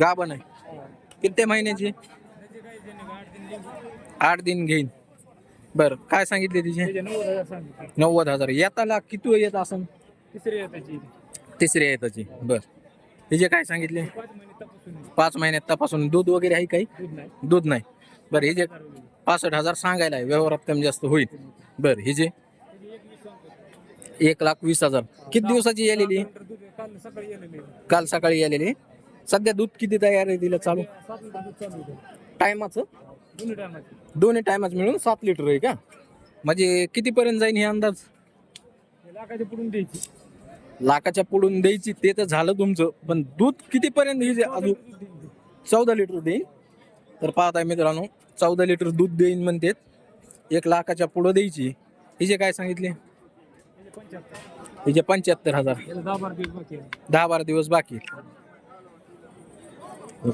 गाभण आहे. किती महिन्याची? आठ दिन घेईन. बर काय सांगितले तिचे? नव्वद हजार. येताला किती येत असं तिसरी येताची तिसरी आहे त्याची. बर. तिचे काय सांगितले? पाच महिन्यात तपासून. दूध वगैरे आहे काही? दूध नाही. बरं हिजे पासष्ट हजार सांगायला आहे. व्यवहारात कमी जास्त होईल. बरं हिजे एक लाख वीस हजार. किती दिवसाची येलेली? सकाळी काल सकाळी येलेली सध्या दूध किती तयार आहे तिला चालू? सात लिटर दूध चालू होतं टायमाचं? दोन्ही टायमाचे. दोन्ही टायमाच मिळून सात लिटर आहे का? म्हणजे कितीपर्यंत जाईन हे अंदाज? लाखाचे पुढून द्यायची. लाखाच्या पुढून द्यायची ते तर झालं तुमचं. पण दूध कितीपर्यंत हे जे अजून चौदा लिटर देईन? तर पाहताय मित्रांनो चौदा लिटर दूध देईन म्हणते एक लाखाच्या पुढं द्यायची. हिचे काय सांगितले? हिचे पंच्याहत्तर हजार. दहा बारा दिवस बाकी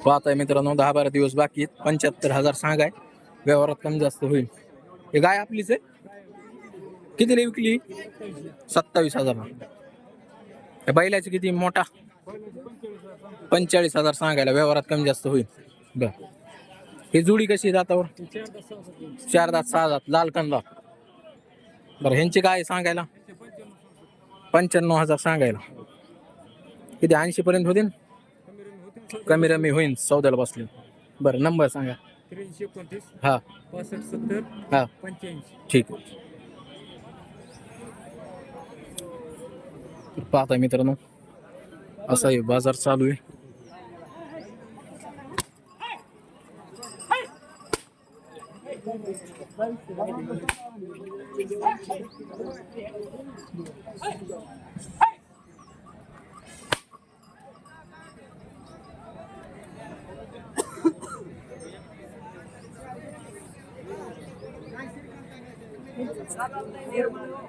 पाहताय मित्रांनो दहा बारा दिवस बाकी आहेत. पंच्याहत्तर हजार सांगाय व्यवहारात कमी जास्त होईल. हे गाय आपलीच आहे? किती विकली? सत्तावीस हजार. हे बैलाचे किती? मोठा. पंचेचाळीस हजार सांगायला व्यवहारात कमी जास्त होईल. बर. ही जुडी कशी दातावर? चार दात सहा दात. लाल कंदा. बरं ह्यांची काय सांगायला? पंच्याण्णव हजार सांगायला. किती? ऐंशी पर्यंत होतील? कमी रमी होईल सौद्याला बसले. बरं नंबर सांगा. त्र्याऐंशी एकोणतीस हां. हां. ठीक आहे. पाहता मित्रांनो असा आहे बाजार चालू आहे. నిర్మాణం